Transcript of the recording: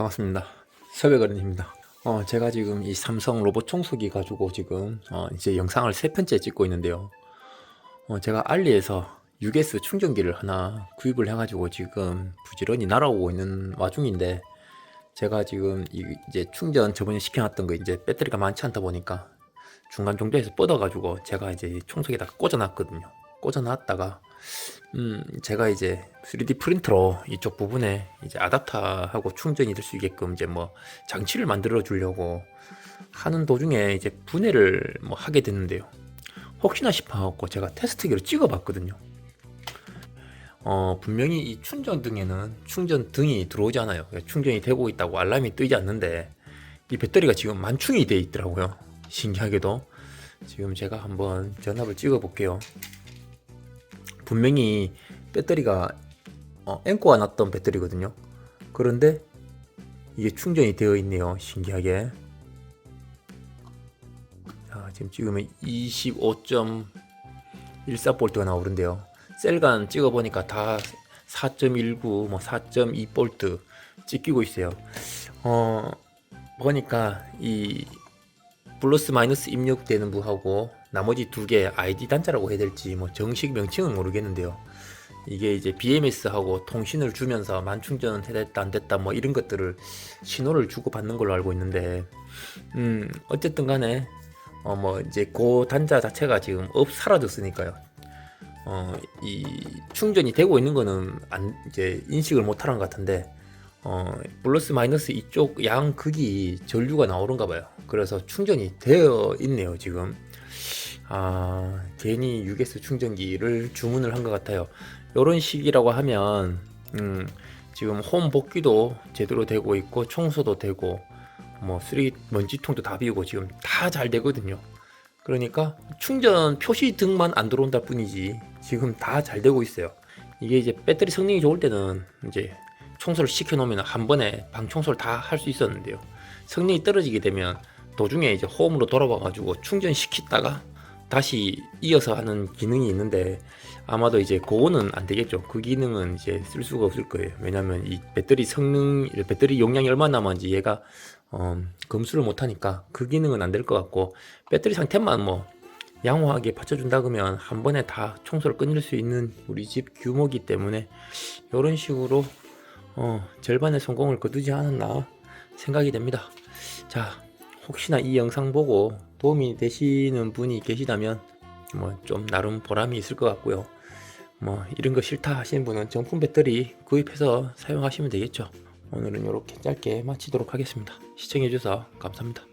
반갑습니다. 서백어른입니다. 어, 제가 지금 이 삼성 로봇 청소기 가지고 지금 어, 이제 영상을 세 편째 찍고 있는데요. 어, 제가 알리에서 UGS 충전기를 하나 구입을 해가지고 지금 부지런히 날아오고 있는 와중인데 제가 지금 이, 이제 충전 저번에 시켜놨던 거 이제 배터리가 많지 않다 보니까 중간 정도에서 뻗어가지고 제가 이제 청소기에다가 꽂아놨거든요. 꽂아놨다가 음 제가 이제 3D 프린터로 이쪽 부분에 이제 아답터하고 충전이 될 수 있게끔 이제 뭐 장치를 만들어 주려고 하는 도중에 이제 분해를 뭐 하게 됐는데요. 혹시나 싶어갖고 제가 테스트기로 찍어봤거든요. 어 분명히 이 충전 등에는 충전 등이 들어오지 않아요. 충전이 되고 있다고 알람이 뜨지 않는데 이 배터리가 지금 만충이 돼 있더라고요. 신기하게도 지금 제가 한번 전압을 찍어 볼게요. 분명히 배터리가 어, 앵꼬가 났던 배터리거든요. 그런데 이게 충전이 되어 있네요. 신기하게. 자, 지금 찍으면 25.14볼트가 나오는데요. 셀간 찍어보니까 다 4.19, 뭐 4.2볼트 찍히고 있어요. 어, 보니까 이 플러스 마이너스 입력되는 부하고 나머지 두개 아이디 단자라고 해야 될지 뭐 정식 명칭은 모르겠는데요. 이게 이제 BMS하고 통신을 주면서 만충전 해됐다 안 됐다 뭐 이런 것들을 신호를 주고 받는 걸로 알고 있는데 음 어쨌든 간에 어 뭐 이제 그 단자 자체가 지금 없 사라졌으니까요. 어 이 충전이 되고 있는 거는 안 이제 인식을 못 하는 것 같은데 어 플러스 마이너스 이쪽 양 극이 전류가 나오는가 봐요. 그래서 충전이 되어 있네요 지금. 아 괜히 UGS 충전기를 주문을 한 것 같아요. 이런 식이라고 하면 음, 지금 홈 복귀도 제대로 되고 있고 청소도 되고 뭐 쓰레기 먼지통도 다 비우고 지금 다 잘 되거든요. 그러니까 충전 표시 등만 안 들어온다 뿐이지 지금 다 잘 되고 있어요. 이게 이제 배터리 성능이 좋을 때는 이제 청소를 시켜 놓으면 한 번에 방 청소를 다 할 수 있었는데요. 성능이 떨어지게 되면 도중에 이제 홈으로 돌아와 가지고 충전시키다가 다시 이어서 하는 기능이 있는데 아마도 이제 그거는 안 되겠죠. 그 기능은 이제 쓸 수가 없을 거예요. 왜냐면 이 배터리 성능, 배터리 용량이 얼마나 남았는지 얘가 어, 검수를 못 하니까 그 기능은 안 될 것 같고 배터리 상태만 뭐 양호하게 받쳐준다 그러면 한 번에 다 청소를 끝낼 수 있는 우리 집 규모기 때문에 이런 식으로 어, 절반의 성공을 거두지 않았나 생각이 됩니다. 자, 혹시나 이 영상 보고 도움이 되시는 분이 계시다면 뭐 좀 나름 보람이 있을 것 같고요. 뭐 이런 거 싫다 하시는 분은 정품 배터리 구입해서 사용하시면 되겠죠. 오늘은 이렇게 짧게 마치도록 하겠습니다. 시청해주셔서 감사합니다.